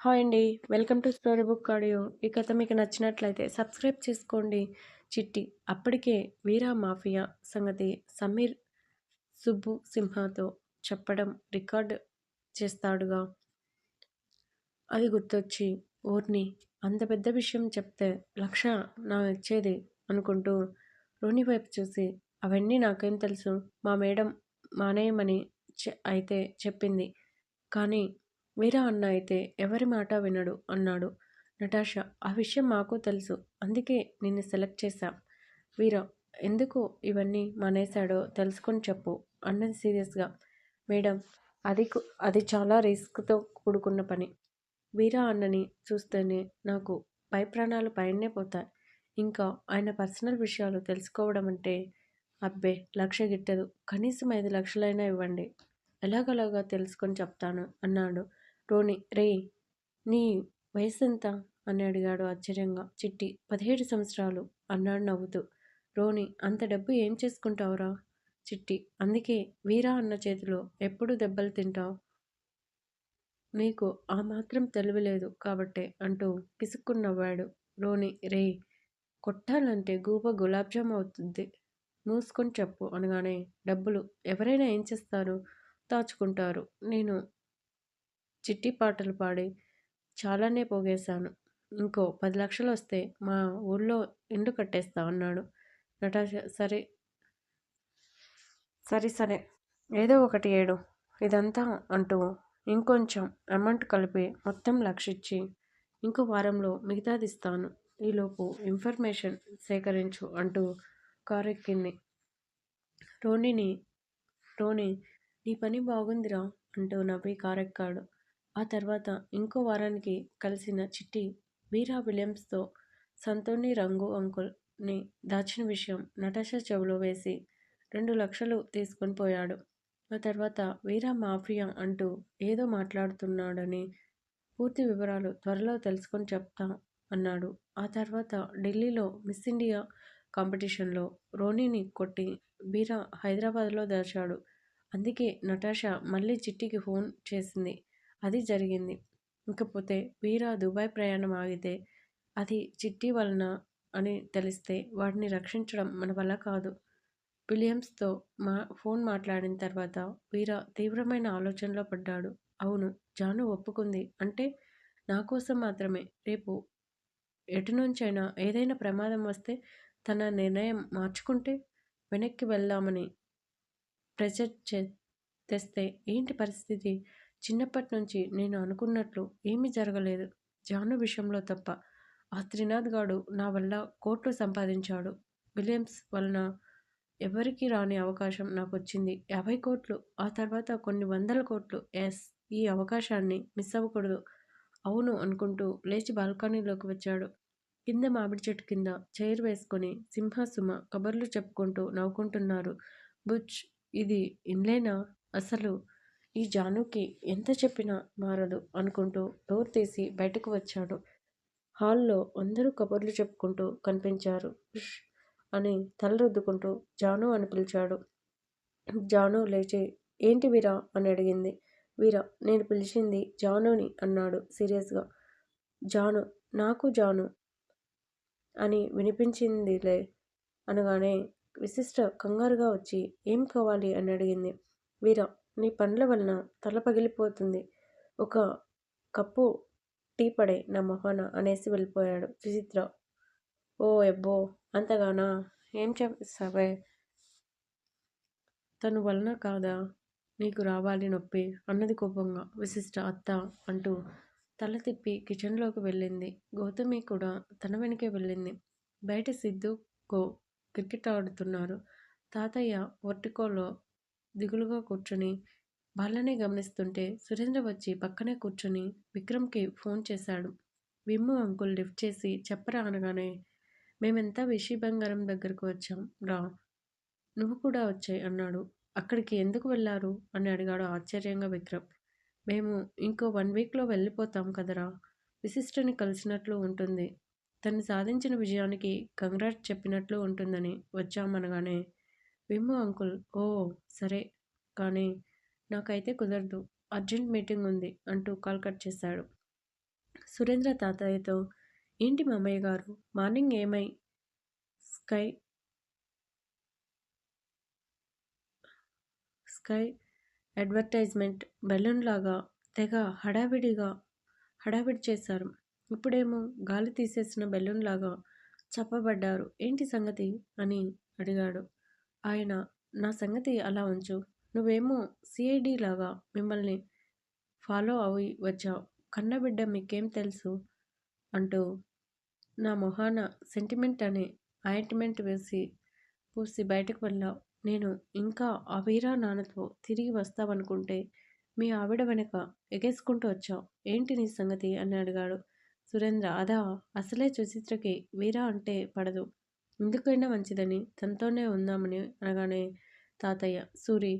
Hi అండి. Welcome to story book audio. ఈ కథ మీకు నచ్చినట్లయితే సబ్స్క్రైబ్ చేసుకోండి. చిట్టి అప్పటికే వీరా మాఫియా సంగతి సమీర్ సుబ్బు సింహతో చెప్పడం రికార్డ్ చేస్తాడుగా. అది గుర్తొచ్చి ఊర్ని అంత పెద్ద విషయం చెప్తే లక్ష నా ఇచ్చేది అనుకుంటూ రోని వైపు చూసి అవన్నీ నాకేం తెలుసు? మా మేడం మానేయమని అయితే చెప్పింది. కానీ వీరా అన్న అయితే ఎవరి మాట వినడు అన్నాడు నటాషా. ఆ విషయం మాకు తెలుసు అందుకే నిన్ను సెలెక్ట్ చేశాం. వీరా ఎందుకు ఇవన్నీ మానేశాడో తెలుసుకొని చెప్పు అన్నది సీరియస్గా మేడం అది అది చాలా రిస్క్తో కూడుకున్న పని. వీరా అన్నని చూస్తేనే నాకు పై ప్రాణాలు పైనే పోతాయి. ఇంకా ఆయన పర్సనల్ విషయాలు తెలుసుకోవడం అంటే అబ్బే లక్ష గిట్టదు. కనీసం ఐదు లక్షలైనా ఇవ్వండి. ఎలాగలాగా తెలుసుకొని చెప్తాను అన్నాడు టోనీ రే నీ వయసు ఎంత అని అడిగాడు ఆశ్చర్యంగా. చిట్టి పదిహేడు సంవత్సరాలు అన్నాడు నవ్వుతూ. రోని అంత డబ్బు ఏం చేసుకుంటావురా? చిట్టి అందుకే వీరా అన్న చేతిలో ఎప్పుడు దెబ్బలు తింటావు? నీకు ఆ మాత్రం తెలివి లేదు కాబట్టే అంటూ పిసుక్కున్నవ్వాడు రోని రే కొట్టాలంటే గూప గులాబ్జామ్ అవుతుంది. మూసుకొని చెప్పు అనగానే డబ్బులు ఎవరైనా ఏం చేస్తారు? దాచుకుంటారు. నేను చిట్టి పాటలు పాడి చాలానే పోగేశాను. ఇంకో పది లక్షలు వస్తే మా ఊళ్ళో ఇండు కట్టేస్తా అన్నాడు. నటాష సరే సరే సరే. ఏదో ఒకటి ఏడు. ఇదంతా అంటూ ఇంకొంచెం అమౌంట్ కలిపి మొత్తం లక్షిచ్చి ఇంకో వారంలో మిగతాది ఇస్తాను. ఈలోపు ఇన్ఫర్మేషన్ సేకరించు అంటూ కారు ఎక్కింది. టోనీని టోనీ నీ పని బాగుందిరా అంటూ నవ్వి కారెక్కాడు ఆ తర్వాత ఇంకో వారానికి కలిసిన చిట్టి వీరా విలియమ్స్తో సంతోని రంగు అంకుల్ని దాచిన విషయం నటాషా చెవులో వేసి రెండు లక్షలు తీసుకొని పోయాడు. ఆ తర్వాత వీరా మాఫియా అంటూ ఏదో మాట్లాడుతున్నాడని పూర్తి వివరాలు త్వరలో తెలుసుకొని చెప్తా అన్నాడు. ఆ తర్వాత ఢిల్లీలో మిస్ ఇండియా కాంపిటీషన్లో రోనీని కొట్టి వీరా హైదరాబాద్లో దాచాడు. అందుకే నటాషా మళ్ళీ చిట్టికి ఫోన్ చేసింది. అది జరిగింది. ఇకపోతే వీరా దుబాయ్ ప్రయాణం ఆగితే అది చిట్టి వలన అని తెలిస్తే వాడిని రక్షించడం మన వల్ల కాదు. విలియమ్స్తో మా ఫోన్ మాట్లాడిన తర్వాత వీరా తీవ్రమైన ఆలోచనలో పడ్డాడు. అవును జాను ఒప్పుకుంది. అంటే నా కోసం మాత్రమే. రేపు ఎటు నుంచైనా ఏదైనా ప్రమాదం వస్తే తన నిర్ణయం మార్చుకుంటే వెనక్కి వెళ్దామని ప్రెజర్ చే తెస్తే ఏంటి పరిస్థితి? చిన్నప్పటి నుంచి నేను అనుకున్నట్లు ఏమీ జరగలేదు. జాను విషయంలో తప్ప. ఆ త్రినాథ్ గాడు నా వల్ల కోట్లు సంపాదించాడు. విలియమ్స్ వలన ఎవరికి రాని అవకాశం నాకు వచ్చింది యాభై కోట్లు ఆ తర్వాత కొన్ని వందల కోట్లు ఎస్ ఈ అవకాశాన్ని మిస్ అవ్వకూడదు. అవును అనుకుంటూ లేచి బాల్కనీలోకి వచ్చాడు. కింద మామిడి చెట్టు కింద చైర్ వేసుకొని సింహాసుమ కబర్లు చెప్పుకుంటూ నవ్వుకుంటున్నారు. బుచ్ ఇది ఇన్లేనా? అసలు ఈ జానుకి ఎంత చెప్పినా మారదు అనుకుంటూ డోర్ తీసి బయటకు వచ్చాడు. హాల్లో అందరూ కబుర్లు చెప్పుకుంటూ కనిపించారు. అని తల రుద్దుకుంటూ జాను అని పిలిచాడు. జాను లేచి ఏంటి వీరా? అని అడిగింది. వీరా నేను పిలిచింది జానుని అన్నాడు సీరియస్గా. జాను నాకు జాను అని వినిపించిందిలే అనగానే విశిష్ట కంగారుగా వచ్చి ఏం కావాలి? అని అడిగింది. వీరా నీ పండ్ల వలన తల పగిలిపోతుంది. ఒక కప్పు టీ పడే నా మొహాన అనేసి వెళ్ళిపోయాడు. విచిత్ర. ఓ ఎబ్బో! అంతగానా? ఏం చేస్తావే? తను వలన కాదా? నీకు రావాలి నొప్పి అన్నది కోపంగా విశిష్ట అత్త అంటూ తల తిప్పి కిచెన్లోకి వెళ్ళింది. గౌతమి కూడా తన వెనకే వెళ్ళింది. బయట సిద్ధుకో క్రికెట్ ఆడుతున్నారు. తాతయ్య వర్టికోలో దిగులుగా కూర్చొని వాళ్ళనే గమనిస్తుంటే సురేంద్ర వచ్చి పక్కనే కూర్చొని విక్రమ్కి ఫోన్ చేశాడు. విమ్ము అంకుల్ లిఫ్ట్ చేసి చెప్పరా అనగానే మేమెంతా విషి బంగారం దగ్గరకు వచ్చాం. రా. నువ్వు కూడా వచ్చాయి అన్నాడు. అక్కడికి ఎందుకు వెళ్ళారు? అని అడిగాడు ఆశ్చర్యంగా విక్రమ్. మేము ఇంకో వన్ వీక్లో వెళ్ళిపోతాం కదరా. విశిష్టని కలిసినట్లు ఉంటుంది. తను సాధించిన విజయానికి కంగ్రాట్ చెప్పినట్లు ఉంటుందని వచ్చామనగానే విమ్ము అంకుల్. ఓ సరే. కానీ నాకైతే కుదరదు. అర్జెంట్ మీటింగ్ ఉంది అంటూ కాల్ కట్ చేశాడు. సురేంద్ర తాతయ్యతో ఏంటి మామయ్య గారు? మార్నింగ్ ఏమై స్కై స్కై అడ్వర్టైజ్మెంట్ బెలూన్ లాగా తెగ హడావిడిగా హడావిడి చేశారు. ఇప్పుడేమో గాలి తీసేసిన బెలూన్ లాగా ఏంటి సంగతి? అని అడిగాడు. ఆయన నా సంగతి అలా ఉంచు. నువ్వేమో సిఐడి లాగా మిమ్మల్ని ఫాలో అవి వచ్చావు. కన్నబిడ్డ మీకేం తెలుసు? అంటూ నా మొహాన సెంటిమెంట్ అనే ఆయింట్మెంట్ వేసి పూసి బయటకు వెళ్ళావు. నేను ఇంకా ఆ వీరా నాన్నతో తిరిగి వస్తావనుకుంటే మీ ఆవిడ వెనక ఎగేసుకుంటూ వచ్చావు. ఏంటి నీ సంగతి? అని అడిగాడు. సురేంద్ర అదా అసలే సుచిత్రకి వీరా అంటే పడదు. ఎందుకైనా మంచిదని తనతోనే ఉందామని అనగానే తాతయ్య సూరి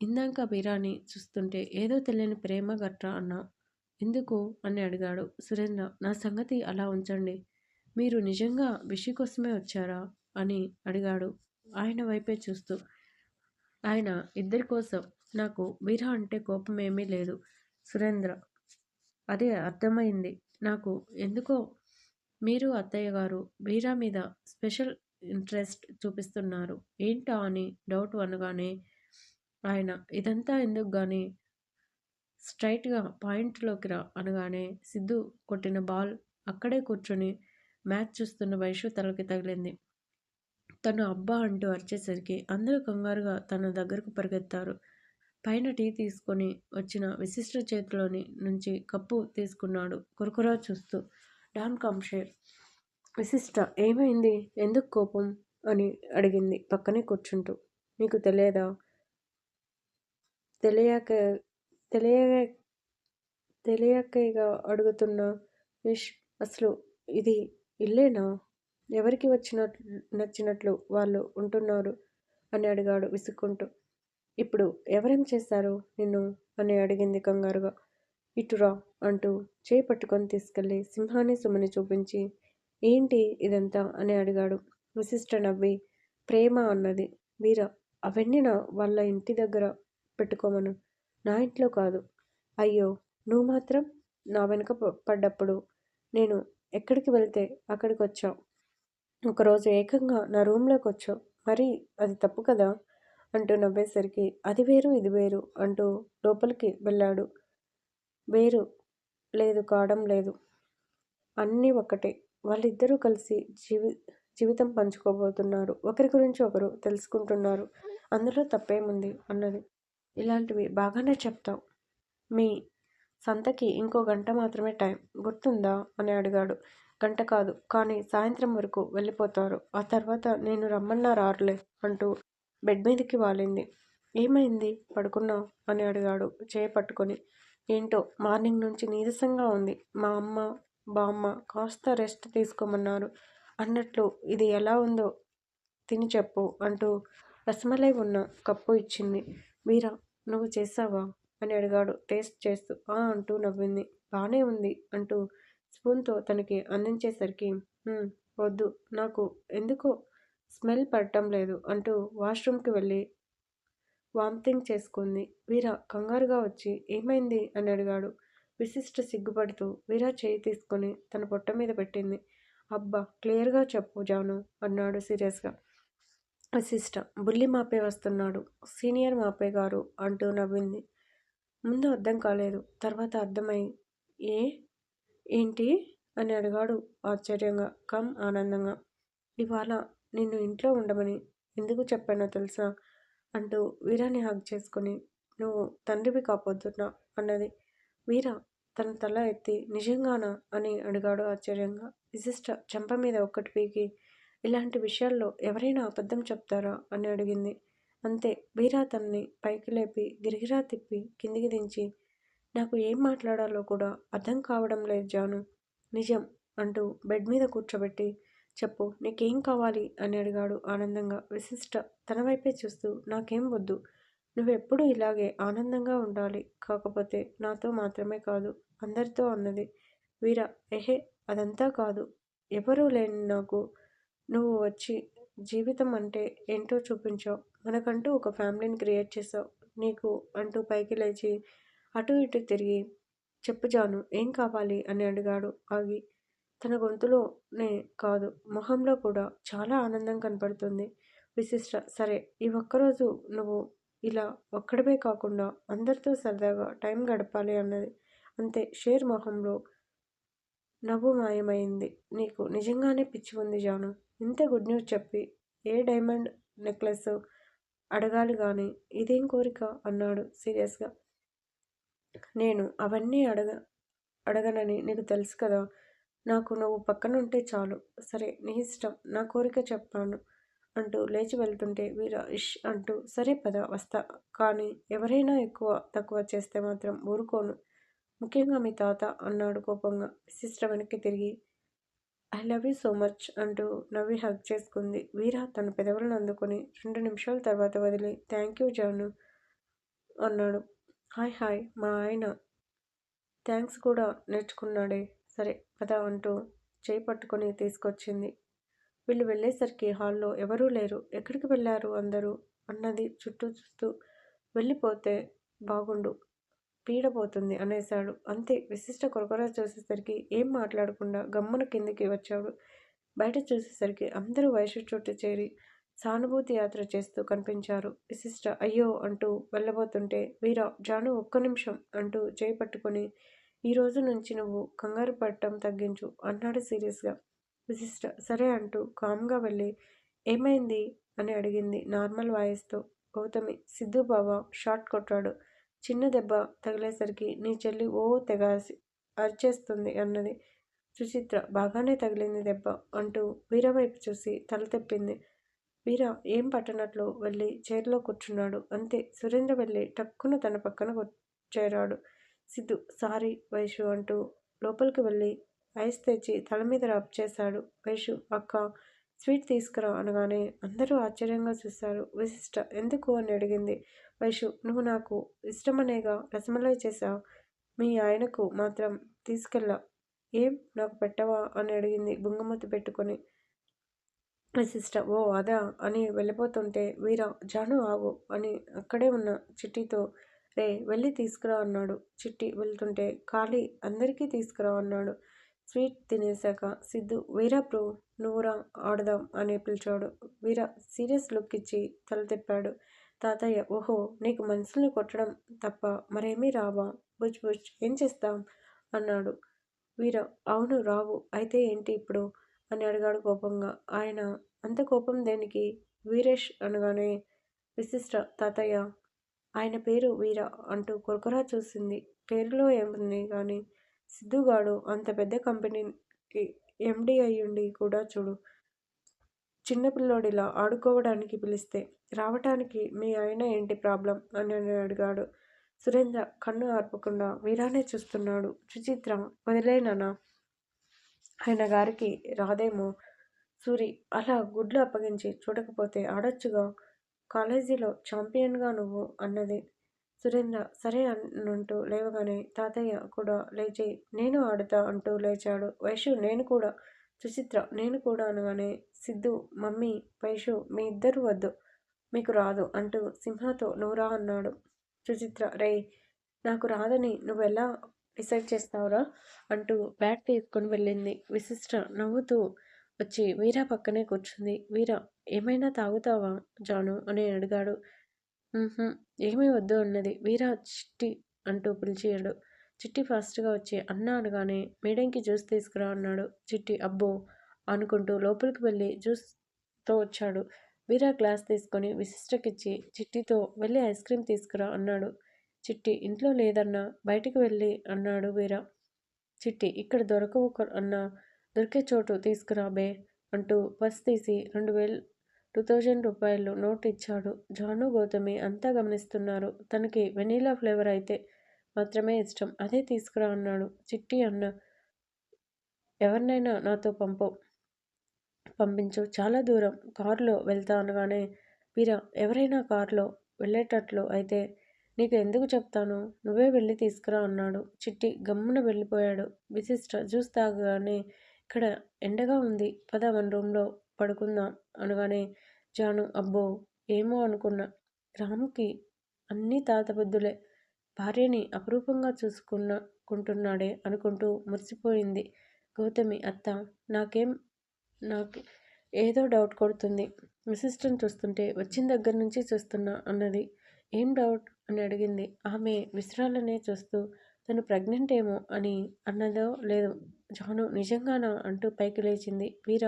ఇందాక బీరాని చూస్తుంటే ఏదో తెలియని ప్రేమ గట్రా అన్నా. ఎందుకు? అని అడిగాడు. సురేంద్ర నా సంగతి అలా ఉంచండి. మీరు నిజంగా విషి కోసమే వచ్చారా? అని అడిగాడు ఆయన వైపే చూస్తూ. ఆయన ఇద్దరి కోసం నాకు బీరా అంటే కోపం ఏమీ లేదు. సురేంద్ర అదే అర్థమైంది. నాకు ఎందుకో మీరు అత్తయ్య గారు వీరా మీద స్పెషల్ ఇంట్రెస్ట్ చూపిస్తున్నారు. ఏంటా అని డౌట్ అనగానే ఆయన ఇదంతా ఎందుకు కానీ స్ట్రైట్గా పాయింట్లోకి రా అనగానే సిద్ధు కొట్టిన బాల్ అక్కడే కూర్చొని మ్యాచ్ చూస్తున్న వైషు తలకి తగిలింది. తను అబ్బా అంటూ అరిచేసరికి అందరూ కంగారుగా తన దగ్గరకు పరిగెత్తారు. పైన టీ తీసుకొని వచ్చిన విశిష్ట చేతిలోని నుంచి కప్పు తీసుకున్నాడు కురకురా చూస్తూ. డాన్ కంషేర్ విశిష్ట ఏమైంది? ఎందుకు కోపం? అని అడిగింది పక్కనే కూర్చుంటూ. నీకు తెలియదా? తెలియక తెలియ తెలియకగా అడుగుతున్న విష్ అసలు ఇది ఇల్లేనా? ఎవరికి వచ్చినట్లు నచ్చినట్లు వాళ్ళు ఉంటున్నారు? అని అడిగాడు విసుక్కుంటూ. ఇప్పుడు ఎవరేం చేశారు నిన్ను? అని అడిగింది కంగారుగా. ఇటురా అంటూ చేయి పట్టుకొని తీసుకెళ్ళి సింహాన్ని సుమని చూపించి ఏంటి ఇదంతా అని అడిగాడు. విశిష్ట నవ్వి ప్రేమ అన్నది. వీర అవన్నీ నా వాళ్ళ ఇంటి దగ్గర పెట్టుకోమను. నా ఇంట్లో కాదు. అయ్యో నువ్వు మాత్రం నా వెనుక పడ్డప్పుడు నేను ఎక్కడికి వెళ్తే అక్కడికి వచ్చావు ఒకరోజు ఏకంగా నా రూమ్లోకి వచ్చావు. మరి అది తప్పు కదా? అంటూ నవ్వేసరికి అది వేరు ఇది వేరు అంటూ లోపలికి వెళ్ళాడు. వేరు లేదు కావడం లేదు. అన్నీ ఒక్కటే. వాళ్ళిద్దరూ కలిసి జీవి జీవితం పంచుకోబోతున్నారు. ఒకరి గురించి ఒకరు తెలుసుకుంటున్నారు. అందులో తప్పేముంది అన్నది. ఇలాంటివి బాగానే చెప్తావు మీ సంతకి ఇంకో గంట మాత్రమే టైం. గుర్తుందా? అని అడిగాడు. గంట కాదు. కానీ సాయంత్రం వరకు వెళ్ళిపోతారు. ఆ తర్వాత నేను రమ్మన్నా రారులే అంటూ బెడ్ మీదకి వాలింది. ఏమైంది? పడుకున్నావు? అని అడిగాడు చేయి పట్టుకొని ఏంటో మార్నింగ్ నుంచి నీరసంగా ఉంది. మా అమ్మ బామ్మ కాస్త రెస్ట్ తీసుకోమన్నారు. అన్నట్లు ఇది ఎలా ఉందో తిని చెప్పు అంటూ రసమలై ఉన్న కప్పు ఇచ్చింది. వీరా నువ్వు చేసావా అని అడిగాడు. టేస్ట్ చేస్తూ ఆ అంటూ నవ్వింది. బాగానే ఉంది అంటూ స్పూన్తో తనకి అందించేసరికి వద్దు నాకు ఎందుకో స్మెల్ పడటం లేదు అంటూ వాష్రూమ్కి వెళ్ళి వామిటింగ్ చేసుకుంది. వీర కంగారుగా వచ్చి ఏమైంది? అని అడిగాడు. విశిష్ట సిగ్గుపడుతూ వీర చేయి తీసుకొని తన పొట్ట మీద పెట్టింది. అబ్బా క్లియర్గా చెప్పు జాను అన్నాడు సీరియస్గా. విశిష్ట బుల్లి మాపే వస్తున్నాడు. సీనియర్ మాపే గారు అంటూ నవ్వింది. ముందు అర్థం కాలేదు. తర్వాత అర్థమై ఏ? ఏంటి? అని అడిగాడు ఆశ్చర్యంగా కమ్ ఆనందంగా. ఇవాళ నిన్ను ఇంట్లో ఉండమని ఎందుకు చెప్పానో తెలుసా? అంటూ వీరాని హగ్ చేసుకుని నువ్వు తండ్రివి కాపోతున్నా అన్నది. వీర తన తల ఎత్తి నిజంగానా? అని అడిగాడు ఆశ్చర్యంగా. విశిష్ట చెంప మీద ఒక్కటి పీకి ఇలాంటి విషయాల్లో ఎవరైనా అబద్ధం చెప్తారా? అని అడిగింది. అంతే. వీరా తనని పైకి లేపి గిరిగిరా తిప్పి కిందికి దించి నాకు ఏం మాట్లాడాలో కూడా అర్థం కావడం లేదు జాను. నిజం అంటూ బెడ్ మీద కూర్చోబెట్టి చెప్పు నీకేం కావాలి? అని అడిగాడు ఆనందంగా. విశిష్ట తన వైపే చూస్తూ నాకేం వద్దు. నువ్వెప్పుడు ఇలాగే ఆనందంగా ఉండాలి. కాకపోతే నాతో మాత్రమే కాదు అందరితో అన్నది. వీర ఎహే అదంతా కాదు. ఎవరూ లేని నాకు నువ్వు వచ్చి జీవితం అంటే ఏంటో చూపించావు. మనకంటూ ఒక ఫ్యామిలీని క్రియేట్ చేసావు నీకు అంటూ పైకి లేచి అటు ఇటు తిరిగి చెప్పు జాను ఏం కావాలి? అని అడిగాడు ఆగి. తన గొంతులోనే కాదు మొహంలో కూడా చాలా ఆనందం కనపడుతుంది. విశిష్ట సరే ఈ ఒక్కరోజు నువ్వు ఇలా ఒక్కడమే కాకుండా అందరితో సరదాగా టైం గడపాలి అన్నది. అంతే షేర్ మొహంలో నవ్వు మాయమైంది నీకు నిజంగానే పిచ్చి ఉంది జాను. ఇంత గుడ్ న్యూస్ చెప్పి ఏ డైమండ్ నెక్లెస్ అడగాలి కానీ ఇదేం కోరిక? అన్నాడు సీరియస్గా. నేను అవన్నీ అడగ అడగనని నీకు తెలుసు కదా నాకు నువ్వు పక్కన ఉంటే చాలు. సరే నీ ఇష్టం. నా కోరిక చెప్పాను అంటూ లేచి వెళ్తుంటే వీర ఇష్ అంటూ సరే పద వస్తా. కానీ ఎవరైనా ఎక్కువ తక్కువ చేస్తే మాత్రం ఊరుకోను. ముఖ్యంగా మీ తాత అన్నాడు కోపంగా. సిస్టర్ వెనక్కి తిరిగి I love you so much అంటూ నవ్వి హగ్ చేసుకుంది. వీర తన పెదవులను అందుకొని రెండు నిమిషాల తర్వాత వదిలి థ్యాంక్ యూ జాను అన్నాడు. హాయ్ హాయ్ మా ఆయన. థ్యాంక్స్ కూడా నేర్చుకున్నాడే. సరే పద అంటూ చేయి పట్టుకొని తీసుకొచ్చింది. వీళ్ళు వెళ్ళేసరికి హాల్లో ఎవరూ లేరు. ఎక్కడికి వెళ్ళారు అందరూ అన్నది చుట్టూ చూస్తూ వెళ్ళిపోతే బాగుండు పీడపోతుంది అనేశాడు. అంతే విశిష్ట కొరకొర చూసేసరికి ఏం మాట్లాడకుండా గమ్మున కిందికి వచ్చాడు. బయట చూసేసరికి అందరూ వయసు చుట్టూ చేరి సానుభూతి యాత్ర చేస్తూ కనిపించారు. విశిష్ట అయ్యో అంటూ వెళ్ళబోతుంటే వీరా జాను ఒక్క నిమిషం అంటూ చేయి పట్టుకొని ఈ రోజు నుంచి నువ్వు కంగారు పడటం తగ్గించు అన్నాడు సీరియస్గా. విశిష్ట. సరే అంటూ కామ్గా వెళ్ళి ఏమైంది? అని అడిగింది నార్మల్ వాయిస్తో. గౌతమి సిద్ధు బావ షార్ట్ కొట్టాడు. చిన్న దెబ్బ తగిలేసరికి నీ చెల్లి ఓ తెగాసి అరిచేస్తుంది అన్నది. సుచిత్ర బాగానే తగిలింది దెబ్బ అంటూ వీర వైపు చూసి తల తెప్పింది. వీర ఏం పట్టనట్లు వెళ్ళి చైర్లో కూర్చున్నాడు. అంతే. సురేంద్ర వెళ్ళి టక్కున తన పక్కన చేరాడు. సిద్ధు సారీ వైషు అంటూ లోపలికి వెళ్ళి ఐస్ తెచ్చి తల మీద రబ్ చేశాడు. వైషు అక్క స్వీట్ తీసుకురా అనగానే అందరూ ఆశ్చర్యంగా చూశారు. విశిష్ట ఎందుకు అని అడిగింది. వైషు నువ్వు నాకు ఇష్టమనేగా రసమలై చేశావు. మీ ఆయనకు మాత్రం తీసుకెళ్ళా. ఏం నాకు పెట్టవా అని అడిగింది బుంగమూతి పెట్టుకొని. విశిష్ట ఓ అదా అని వెళ్ళిపోతుంటే వీర జాను ఆగు అని అక్కడే ఉన్న చిట్టితో రే వెళ్ళి తీసుకురా అన్నాడు. చిట్టి వెళ్తుంటే ఖాళీ అందరికీ తీసుకురా అన్నాడు. స్వీట్ తినేశాక సిద్ధు వీరా ప్రో నువ్వురా ఆడదాం అని పిలిచాడు. వీర సీరియస్ లుక్ ఇచ్చి తల తిప్పాడు. తాతయ్య ఓహో నీకు మనుషుల్ని కొట్టడం తప్ప మరేమీ రావా? బుజ్ బుజ్ ఏం చేస్తాం? అన్నాడు. వీర అవును రావు. అయితే ఏంటి ఇప్పుడు? అని అడిగాడు కోపంగా. ఆయన అంత కోపం దేనికి? వీరేష్ అనగానే విశిష్ట తాతయ్య ఆయన పేరు వీర అంటూ కొరకొరా చూసింది. పేరులో ఏముంది కానీ సిద్ధుగాడు అంత పెద్ద కంపెనీకి ఎండి అయ్యుండి కూడా చూడు. చిన్నపిల్లోడిలా ఆడుకోవడానికి పిలిస్తే రావటానికి మీ ఆయన ఏంటి ప్రాబ్లం? అని అడిగాడు. సురేంద్ర కన్ను ఆర్పకుండా వీరానే చూస్తున్నాడు. సుచిత్ర వదిలేనా ఆయన గారికి రాదేమో సూరి. అలా గుడ్లు అప్పగించి చూడకపోతే ఆడొచ్చుగా? కాలేజీలో ఛాంపియన్గా నువ్వు అన్నది. సురేంద్ర సరే అన్నంటూ లేవగానే తాతయ్య కూడా లేచి నేను ఆడుతా అంటూ లేచాడు. వైషు నేను కూడా. సుచిత్ర నేను కూడా అనగానే సిద్ధు మమ్మీ వైషు మీ ఇద్దరు వద్దు మీకు రాదు అంటూ సింహతో నువ్వురా అన్నాడు. సుచిత్ర రే నాకు రాదని నువ్వెలా డిసైడ్ చేస్తావురా? అంటూ బ్యాట్ తీసుకొని వెళ్ళింది. విశిష్ట నవ్వుతూ వచ్చి వీరా పక్కనే కూర్చుంది. వీరా ఏమైనా తాగుతావా జాను? అని అడిగాడు. ఏమీ వద్దు అన్నది. వీరా చిట్టి అంటూ పిలిచేయడు చిట్టి ఫాస్ట్గా వచ్చి అన్న అనగానే మేడంకి జ్యూస్ తీసుకురా అన్నాడు. చిట్టి అబ్బో అనుకుంటూ లోపలికి వెళ్ళి జ్యూస్తో వచ్చాడు. వీరా గ్లాస్ తీసుకొని విశిష్టకిచ్చి చిట్టితో వెళ్ళి ఐస్ క్రీమ్ తీసుకురా అన్నాడు. చిట్టి ఇంట్లో లేదన్నా బయటికి వెళ్ళి అన్నాడు వీరా. చిట్టి ఇక్కడ దొరకవు అన్న దొరికే చోటు తీసుకురా బే అంటూ పర్స్ తీసి రెండు వేలు టూ థౌజండ్ రూపాయలు నోట్ ఇచ్చాడు. జాను గౌతమి అంతా గమనిస్తున్నారు. తనకి వెనీలా ఫ్లేవర్ అయితే మాత్రమే ఇష్టం. అదే తీసుకురా అన్నాడు. చిట్టి అన్న ఎవరినైనా నాతో పంపు పంపించు. చాలా దూరం. కారులో వెళ్తా అనగానే వీరా ఎవరైనా కారులో వెళ్ళేటట్లు అయితే నీకు ఎందుకు చెప్తాను? నువ్వే వెళ్ళి తీసుకురా అన్నాడు. చిట్టి గమ్మున వెళ్ళిపోయాడు. విశిష్ట జ్యూస్ తాగగానే ఇక్కడ ఎండగా ఉంది. పద మన రూమ్లో పడుకుందాం అనగానే జాను అబ్బో ఏమో అనుకున్నా. రాముకి అన్నీ తాతబుద్ధులే. భార్యని అపురూపంగా చూసుకున్నకుంటున్నాడే అనుకుంటూ మురిసిపోయింది గౌతమి అత్త. నాకేం నాకు ఏదో డౌట్ కొడుతుంది. విశిష్టం చూస్తుంటే వచ్చిన దగ్గర నుంచి చూస్తున్నా అన్నది. ఏం డౌట్? అని అడిగింది. ఆమె విశ్రాలనే చూస్తూ తను ప్రెగ్నెంట్ ఏమో అని అన్నదో లేదు జాను నిజంగానా అంటూ పైకి లేచింది. వీర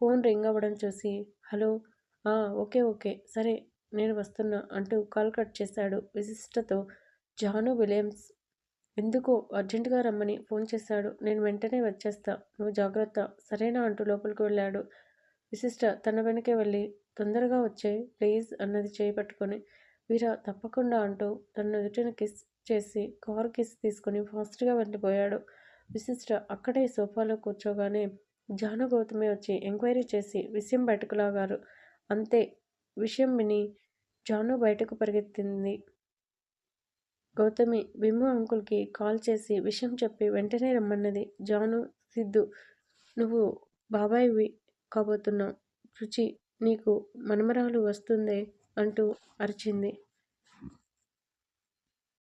ఫోన్ రింగ్ అవ్వడం చూసి హలో ఓకే ఓకే సరే నేను వస్తున్నా అంటూ కాల్ కట్ చేశాడు విశిష్టతో. జాను విలియమ్స్ ఎందుకో అర్జెంటుగా రమ్మని ఫోన్ చేశాడు నేను వెంటనే వచ్చేస్తా నువ్వు జాగ్రత్త సరేనా అంటూ లోపలికి వెళ్ళాడు. విశిష్ట తన వెనకే వెళ్ళి తొందరగా వచ్చే ప్లీజ్ అన్నది చేయి పట్టుకొని. వీర తప్పకుండా అంటూ తన నుదుటిని కిస్ చేసి కార్ కిస్ తీసుకుని ఫాస్ట్గా వెళ్ళిపోయాడు. విశిష్ట అక్కడే సోఫాలో కూర్చోగానే జాను గౌతమి వచ్చి ఎంక్వైరీ చేసి విషయం బయటకు లాగారు అంతే విషయం విని జాను బయటకు పరిగెత్తింది. గౌతమి భీము అంకుల్కి కాల్ చేసి విషయం చెప్పి వెంటనే రమ్మన్నది. జాను సిద్ధు నువ్వు బాబాయివి కాబోతున్నావు. రుచి నీకు మనమరాలు వస్తుందే అంటూ అరిచింది.